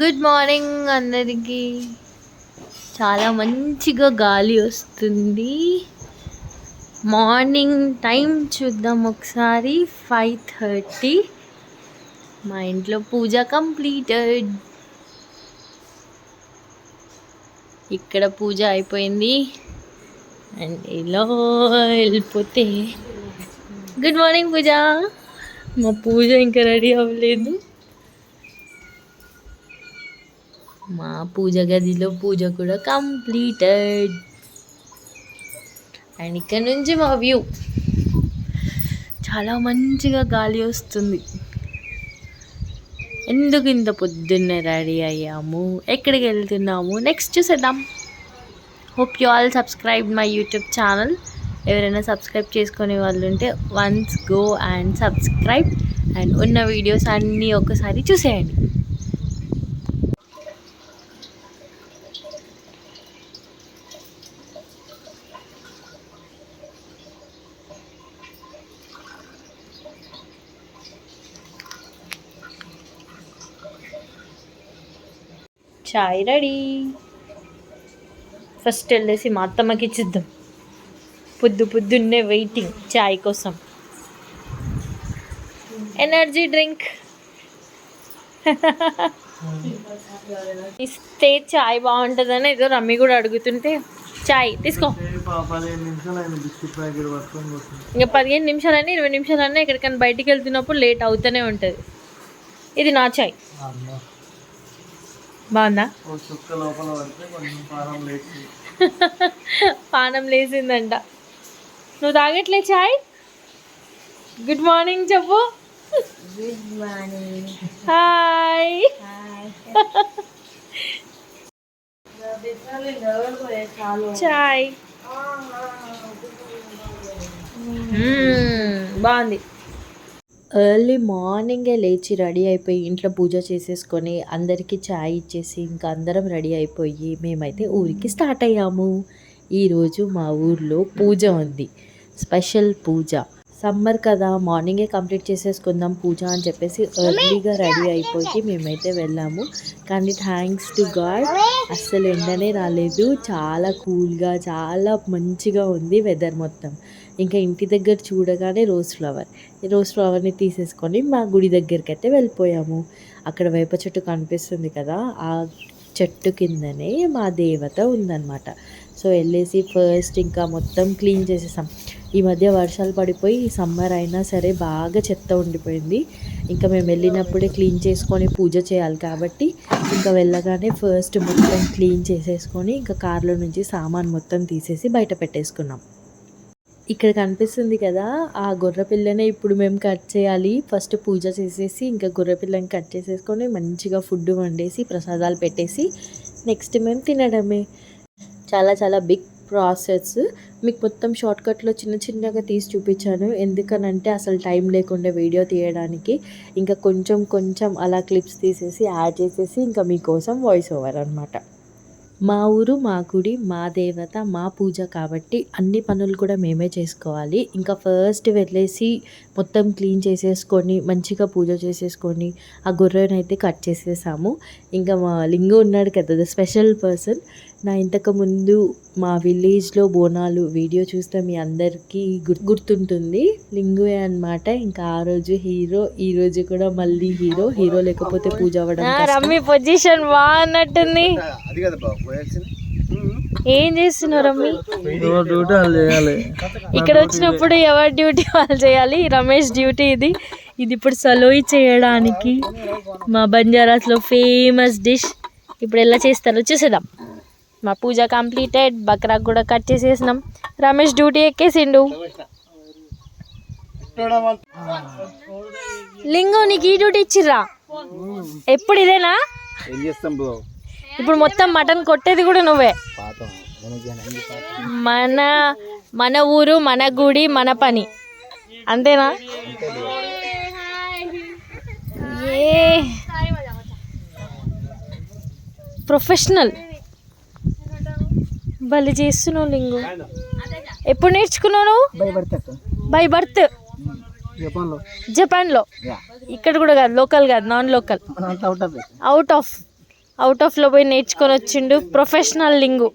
Good morning అందరికీ. చాలా మంచిగా గాలి వస్తుంది. మార్నింగ్ టైం చూద్దాం ఒకసారి ఫైవ్ థర్టీ మా ఇంట్లో పూజ కంప్లీటెడ్ ఇక్కడ పూజ అయిపోయింది. అండ్ ఇలా వెళ్ళిపోతే. Good morning Pooja. మా పూజ ఇంకా రెడీ అవ్వలేదు. మా పూజ గదిలో పూజ కూడా కంప్లీటెడ్. అండ్ ఇక్కడ నుంచి మా వ్యూ. చాలా మంచిగా గాలి వస్తుంది. ఎందుకు ఇంత పొద్దున్నే రెడీ అయ్యాము? ఎక్కడికి వెళ్తున్నాము? నెక్స్ట్ చూసేద్దాం. Hope you all subscribe my YouTube channel ఎవరైనా సబ్స్క్రైబ్ చేసుకునే వాళ్ళు ఉంటే once go and subscribe and ఉన్న వీడియోస్ అన్నీ ఒకసారి చూసేయండి. చాయ్ రెడీ. ఫస్ట్ వెళ్ళేసి మా అత్తమ్మకి ఇచ్చిద్దాం. పొద్దు పొద్దున్నే వెయిటింగ్ చాయ్ కోసం. ఎనర్జీ డ్రింక్ ఇస్తే చాయ్ బాగుంటుందని ఏదో రమ్మి కూడా అడుగుతుంటే చాయ్ తీసుకో. ఇంకా పదిహేను నిమిషాలన్నీ ఇరవై నిమిషాలైనా ఎక్కడికైనా బయటికి వెళ్తున్నప్పుడు లేట్ అవుతూనే ఉంటుంది. ఇది నా చాయ్. బాగుందా? పానం లేచిందంట. నువ్వు తాగట్లే చాయ్? గుడ్ మార్నింగ్ చెప్పు. గుడ్ మార్నింగ్ హాయ్ చాయ్ మ్మ్, బాగుంది. ఎర్లీ మార్నింగే లేచి రెడీ అయిపోయి ఇంట్లో పూజ చేసేసుకొని అందరికీ చాయ్ ఇచ్చేసి ఇంకా అందరం రెడీ అయిపోయి మేమైతే ఊరికి స్టార్ట్ అయ్యాము. ఈరోజు మా ఊర్లో పూజ ఉంది. స్పెషల్ పూజ. సమ్మర్ కదా మార్నింగే కంప్లీట్ చేసేసుకుందాం పూజ అని చెప్పేసి ఎర్లీగా రెడీ అయిపోయి మేమైతే వెళ్ళాము. కానీ థ్యాంక్స్ టు గాడ్ అస్సలు ఎండనే రాలేదు. చాలా కూల్గా చాలా మంచిగా ఉంది వెదర్ మొత్తం. ఇంకా ఇంటి దగ్గర చూడగానే రోజ్ ఫ్లవర్ ఈ రోజ్ ఫ్లవర్ని తీసేసుకొని మా గుడి దగ్గరికి అయితే వెళ్ళిపోయాము. అక్కడ వేప చెట్టు కనిపిస్తుంది కదా ఆ చెట్టు కిందనే మా దేవత ఉందన్నమాట. సో వెళ్ళేసి ఫస్ట్ ఇంకా మొత్తం క్లీన్ చేసేసాం. ఈ మధ్య వర్షాలు పడిపోయి సమ్మర్ అయినా సరే బాగా చెత్త ఉండిపోయింది. ఇంకా మేము వెళ్ళినప్పుడే క్లీన్ చేసుకొని పూజ చేయాలి కాబట్టి ఇంకా వెళ్ళగానే ఫస్ట్ మొత్తం క్లీన్ చేసేసుకొని ఇంకా కార్లో నుంచి సామాన్ మొత్తం తీసేసి బయట పెట్టేసుకున్నాం. ఇక్కడ కనిపిస్తుంది కదా ఆ గొర్రె పిల్లనే ఇప్పుడు మేము కట్ చేయాలి. ఫస్ట్ పూజ చేసేసి ఇంకా గొర్రె పిల్లని కట్ చేసేసుకొని మంచిగా ఫుడ్ వండేసి ప్రసాదాలు పెట్టేసి నెక్స్ట్ మేము తినడమే. చాలా చాలా బిగ్ ప్రాసెస్. మీకు మొత్తం షార్ట్కట్లో చిన్న చిన్నగా తీసి చూపించాను. ఎందుకనంటే అసలు టైం లేకుండా వీడియో తీయడానికి. ఇంకా కొంచెం కొంచెం అలా క్లిప్స్ తీసేసి యాడ్ చేసేసి ఇంకా మీకోసం వాయిస్ ఓవర్ అనమాట మా ఊరు మా గుడి మా దేవత మా పూజ కాబట్టి అన్ని పనులు కూడా మేమే చేసుకోవాలి. ఇంకా ఫస్ట్ వెళ్ళేసి మొత్తం క్లీన్ చేసేసుకొని మంచిగా పూజ చేసేసుకొని ఆ గొర్రెనైతే కట్ చేసేసాము. ఇంకా మా లింగు ఉన్నాడు కదా స్పెషల్ పర్సన్ నా ఇంతకు ముందు మా విలేజ్లో బోనాలు వీడియో చూస్తే మీ అందరికీ గుర్ గుర్తుంటుంది. లింగువే అన్నమాట. ఇంకా ఆ రోజు హీరో ఈ రోజు కూడా మళ్ళీ హీరో. హీరో లేకపోతే పూజ అవ్వడం రమ్మి పొజిషన్ బాగున్నట్టుంది. ఏం చేస్తున్నావు రమ్మి? ఇక్కడ వచ్చినప్పుడు ఎవరి డ్యూటీ వాళ్ళు చేయాలి? రమేష్ డ్యూటీ ఇది. ఇది ఇప్పుడు సలోయి చేయడానికి మా బంజారాస్లో ఫేమస్ డిష్. ఇప్పుడు ఎలా చేస్తారో చూసేద్దాం. మా పూజ కంప్లీటెడ్ బక్రా కూడా కట్ చేసేసినాం. రమేష్ డ్యూటీ ఎక్కేసిండు. లింగం నీకు ఈ డ్యూటీ ఇచ్చిర్రా? ఎప్పుడు ఇదేనా? ఇప్పుడు మొత్తం మటన్ కొట్టేది కూడా నువ్వే. మన మన ఊరు మన గుడి మన పని. అంతేనా? ఏ. ప్రొఫెషనల్. భలే చేస్తున్నావు లింగు ఎప్పుడు నేర్చుకున్నావు నువ్వు? బర్త్. జపాన్లో. జపాన్లో? ఇక్కడ కూడా కాదు లోకల్ కాదు non local. Out of out of out ఆఫ్లో పోయి నేర్చుకొని వచ్చిండు ప్రొఫెషనల్ లింగు.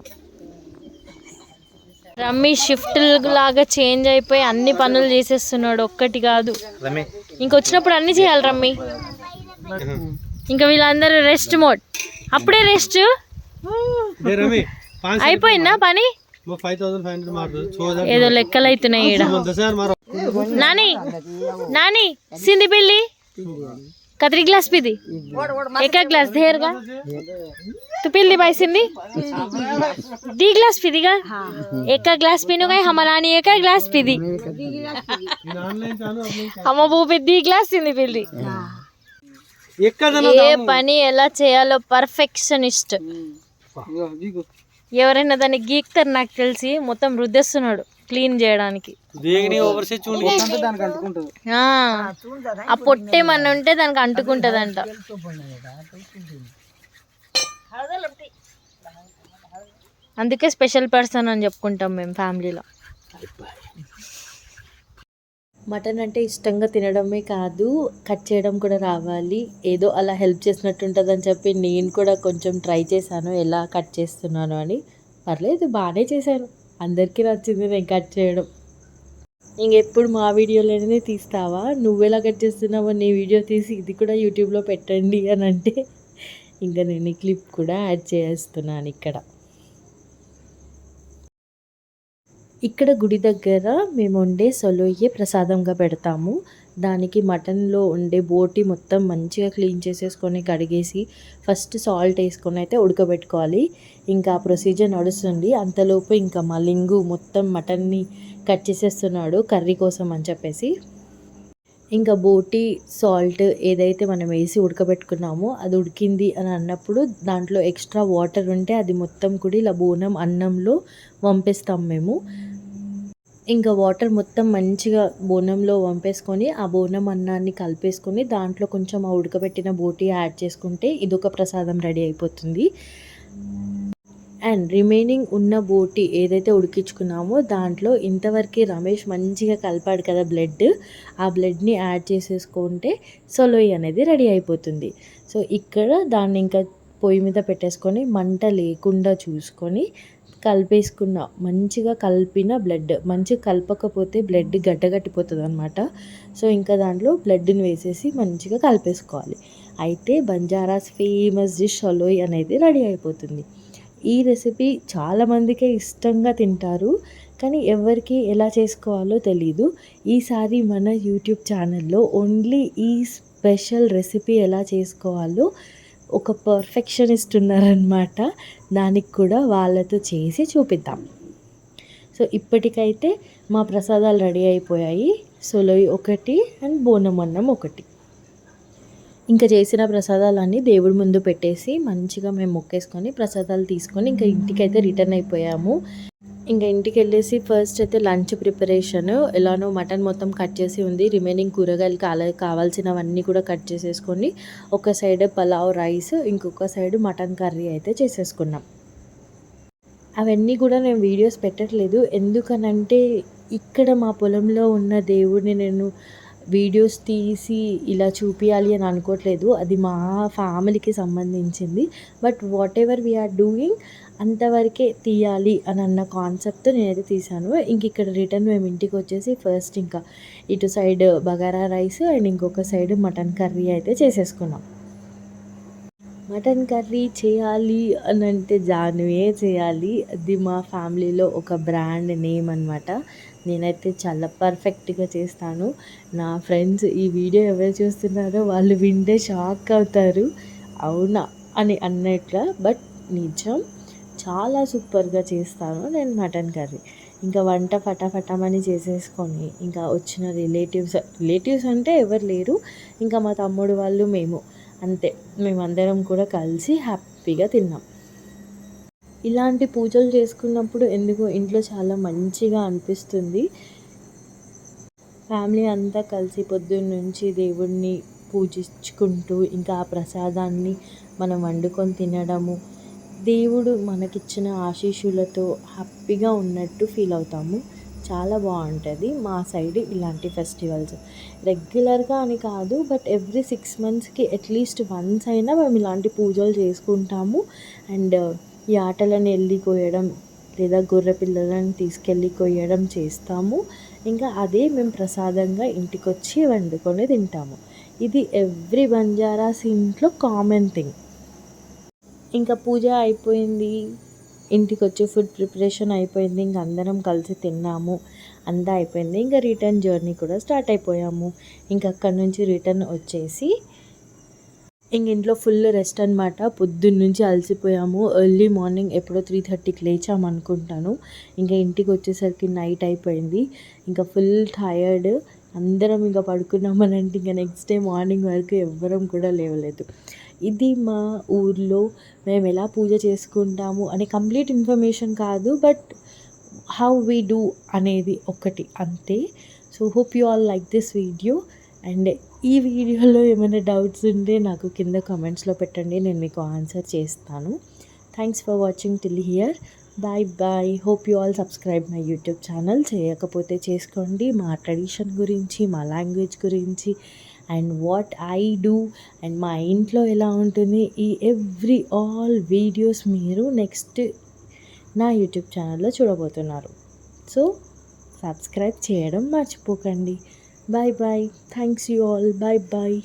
రమ్మి షిఫ్ట్ లాగా చేంజ్ అయిపోయి అన్ని పనులు చేసేస్తున్నాడు ఒక్కటి కాదు. రమే ఇంకొచ్చినప్పుడు అన్ని చేయాలి రమ్మి. ఇంకా వీళ్ళందరూ రెస్ట్ మోడ్ అప్పుడే రెస్ట్ ఏ రమే पाँच అయిపోయిందా పని वो फाइव थाउजेंड फाइव हंड्रेड मार दो छः हजार ఏదో లెక్కలు అవుతున్నాయి ఈడ दस हजार मारो నాని నాని సింది పిల్లి కత్రి గ్లాస్ పిది ఎకా గ్లాస్ దేర్గా तू पिल्ली by Sindhi the glass Pidi का एक ग्लास पीनो गए हमारा नानी एक ग्लास पीदी ऑनलाइन चालू अपने हम वो पे दी గ్లాస్ సింది పిల్లి एक का ఏ పని ఎలా చేయాలో పర్ఫెక్షనిస్ట్ ఎవరైనా దాన్ని గీక్తారు నాకు తెలిసి మొత్తం రుద్దేస్తున్నాడు క్లీన్ చేయడానికి. ఆ పొట్టేమన్నా ఉంటే దానికి అంటుకుంటదంట. అందుకే స్పెషల్ పర్సన్ అని చెప్పుకుంటాం మేము ఫ్యామిలీలో. మటన్ అంటే ఇష్టంగా తినడమే కాదు కట్ చేయడం కూడా రావాలి. ఏదో అలా హెల్ప్ చేసినట్టు ఉంటుందని చెప్పి నేను కూడా కొంచెం ట్రై చేశాను. ఎలా కట్ చేస్తున్నాను అని. పర్లేదు బాగానే చేశాను. అందరికీ నచ్చింది నేను కట్ చేయడం. ఇంకెప్పుడు మా వీడియోలోనే తీస్తావా? నువ్వెలా కట్ చేస్తున్నావో నీ వీడియో తీసి ఇది కూడా యూట్యూబ్లో పెట్టండి అని అంటే ఇంకా నేను ఈ క్లిప్ కూడా యాడ్ చేస్తున్నాను ఇక్కడ. ఇక్కడ గుడి దగ్గర మేము వండే సొలోయ్యే ప్రసాదంగా పెడతాము. దానికి మటన్లో ఉండే బోటి మొత్తం మంచిగా క్లీన్ చేసేసుకొని కడిగేసి ఫస్ట్ సాల్ట్ వేసుకొని అయితే ఉడకబెట్టుకోవాలి. ఇంకా ఆ ప్రొసీజర్ నడుస్తుంది. అంతలోపు ఇంకా మా లింగు మొత్తం మటన్ని కట్ చేసేస్తున్నాడు కర్రీ కోసం అని చెప్పేసి. ఇంకా బోటి సాల్ట్ ఏదైతే మనం వేసి ఉడకబెట్టుకున్నామో అది ఉడికింది అని అన్నప్పుడు దాంట్లో ఎక్స్ట్రా వాటర్ ఉంటే అది మొత్తం కూడా ఇలా బోనం అన్నంలో వంపేస్తాం మేము. ఇంకా వాటర్ మొత్తం మంచిగా బోనంలో వంపేసుకొని ఆ బోనం అన్నాన్ని కలిపేసుకొని దాంట్లో కొంచెం ఆ ఉడకబెట్టిన బోటి యాడ్ చేసుకుంటే ఇదొక ప్రసాదం రెడీ అయిపోతుంది. అండ్ రిమైనింగ్ ఉన్న బోటి ఏదైతే ఉడికించుకున్నామో దాంట్లో ఇంతవరకు రమేష్ మంచిగా కలిపాడు కదా బ్లడ్. ఆ బ్లడ్ని యాడ్ చేసేసుకుంటే సొలోయి అనేది రెడీ అయిపోతుంది. సో ఇక్కడ దాన్ని ఇంకా పొయ్యి మీద పెట్టేసుకొని మంట లేకుండా చూసుకొని కలిపేసుకున్న మంచిగా కలిపిన బ్లడ్. మంచిగా కలపకపోతే బ్లడ్ గడ్డగట్టిపోతుంది అనమాట సో ఇంకా దాంట్లో బ్లడ్ని వేసేసి మంచిగా కలిపేసుకోవాలి. అయితే బంజారాస్ ఫేమస్ డిష్ సొలోయి అనేది రెడీ అయిపోతుంది. ఈ రెసిపీ చాలామందికే ఇష్టంగా తింటారు కానీ ఎవరికి ఎలా చేసుకోవాలో తెలీదు. ఈసారి మన యూట్యూబ్ ఛానల్లో ఓన్లీ ఈ స్పెషల్ రెసిపీ ఎలా చేసుకోవాలో ఒక పర్ఫెక్షనిస్ట్ ఉన్నారనమాట దానికి కూడా వాళ్ళతో చేసి చూపిద్దాం. సో ఇప్పటికైతే మా ప్రసాదాలు రెడీ అయిపోయాయి. సొలయి ఒకటి అండ్ బోనం అన్నం ఒకటి. ఇంకా చేసిన ప్రసాదాలన్నీ దేవుడి ముందు పెట్టేసి మంచిగా మేము మొక్కేసుకొని ప్రసాదాలు తీసుకొని ఇంకా ఇంటికైతే రిటర్న్ అయిపోయాము. ఇంకా ఇంటికి వెళ్ళేసి ఫస్ట్ అయితే లంచ్ ప్రిపరేషన్ ఎలానో మటన్ మొత్తం కట్ చేసి ఉంది. రిమైనింగ్ కూరగాయలు కాల కావాల్సినవన్నీ కూడా కట్ చేసేసుకొని ఒక సైడ్ పలావ్ రైస్ ఇంకొక సైడ్ మటన్ కర్రీ అయితే చేసేసుకున్నాం. అవన్నీ కూడా నేను వీడియోస్ పెట్టట్లేదు. ఎందుకనంటే ఇక్కడ మా పొలంలో ఉన్న దేవుడిని నేను వీడియోస్ తీసి ఇలా చూపించాలి అని అనుకోవట్లేదు అది మా ఫ్యామిలీకి సంబంధించింది. But whatever we are doing అంతవరకే తీయాలి అని అన్న కాన్సెప్ట్ నేనైతే తీశాను. ఇంక ఇక్కడ రిటర్న్ మేము ఇంటికి వచ్చేసి ఫస్ట్ ఇంకా ఇటు సైడ్ బగారా రైస్ అండ్ ఇంకొక సైడ్ మటన్ కర్రీ అయితే చేసేసుకున్నాం. మటన్ కర్రీ చేయాలి అని అంటే జానువే చేయాలి. అది మా ఫ్యామిలీలో ఒక బ్రాండ్ నేమ్ అనమాట నేనైతే చాలా పర్ఫెక్ట్గా చేస్తాను. నా ఫ్రెండ్స్ ఈ వీడియో ఎవరు చూస్తున్నారో వాళ్ళు వింటే షాక్ అవుతారు. అవునా? అని అన్నట్ల. బట్ నిజం చాలా సూపర్గా చేస్తాను నేను మటన్ కర్రీ. ఇంకా వంట ఫటాఫటమని చేసేసుకొని ఇంకా వచ్చిన రిలేటివ్స్ రిలేటివ్స్ అంటే ఎవరు లేరు. ఇంకా మా తమ్ముడు వాళ్ళు మేము. అంతే. మేమందరం కూడా కలిసి హ్యాపీగా తిన్నాం. ఇలాంటి పూజలు చేసుకున్నప్పుడు ఎందుకో ఇంట్లో చాలా మంచిగా అనిపిస్తుంది. ఫ్యామిలీ అంతా కలిసి పొద్దున్న నుంచి దేవుణ్ణి పూజించుకుంటూ ఇంకా ఆ ప్రసాదాన్ని మనం వండుకొని తినడము దేవుడు మనకిచ్చిన ఆశీస్సులతో హ్యాపీగా ఉన్నట్టు ఫీల్ అవుతాము. చాలా బాగుంటుంది మా సైడ్ ఇలాంటి ఫెస్టివల్స్. రెగ్యులర్గా అని కాదు బట్ ఎవ్రీ సిక్స్ మంత్స్కి అట్లీస్ట్ వన్స్ అయినా మేము ఇలాంటి పూజలు చేసుకుంటాము. అండ్ ఈ ఆటలను వెళ్ళి కోయడం లేదా గొర్రె పిల్లలను తీసుకెళ్ళి కొయ్యడం చేస్తాము. ఇంకా అదే మేము ప్రసాదంగా ఇంటికి వచ్చి వండుకొని తింటాము. ఇది ఎవ్రీ బంజారాస్ ఇంట్లో కామన్ థింగ్ ఇంకా పూజ అయిపోయింది. ఇంటికి వచ్చి ఫుడ్ ప్రిపరేషన్ అయిపోయింది. ఇంక అందరం కలిసి తిన్నాము. అంతా అయిపోయింది. ఇంకా రిటర్న్ జర్నీ కూడా స్టార్ట్ అయిపోయాము. ఇంకా అక్కడి నుంచి రిటర్న్ వచ్చేసి ఇంక ఇంట్లో ఫుల్ రెస్ట్ అనమాట పొద్దున్న నుంచి అలసిపోయాము. ఎర్లీ మార్నింగ్ ఎప్పుడో త్రీ థర్టీకి లేచాము అనుకుంటాను. ఇంకా ఇంటికి వచ్చేసరికి నైట్ అయిపోయింది. ఇంకా ఫుల్ టయర్డ్ అందరం ఇంకా పడుకున్నామనంటే ఇంకా నెక్స్ట్ డే మార్నింగ్ వరకు ఎవ్వరం కూడా లేవలేదు. ఇది మా ఊర్లో మేము ఎలా పూజ చేసుకుంటాము అనే కంప్లీట్ ఇన్ఫర్మేషన్ కాదు బట్ హౌ వీ డూ అనేది ఒకటి అంతే. So hope you all like this video. And ఈ వీడియోలో ఏమైనా డౌట్స్ ఉంటే నాకు కింద కామెంట్స్లో పెట్టండి నేను మీకు ఆన్సర్ చేస్తాను. Thanks for watching till here bye bye hope you all subscribe my YouTube channel చేయకపోతే చేసుకోండి. మా ట్రెడిషన్ గురించి మా లాంగ్వేజ్ గురించి and what I do and మా ఇంట్లో ఎలా ఉంటుంది ఈ ఎవ్రీ ఆల్ వీడియోస్ మీరు నెక్స్ట్ నా యూట్యూబ్ ఛానల్లో చూడబోతున్నారు. సో సబ్స్క్రైబ్ చేయడం మర్చిపోకండి. Bye bye thanks you all bye bye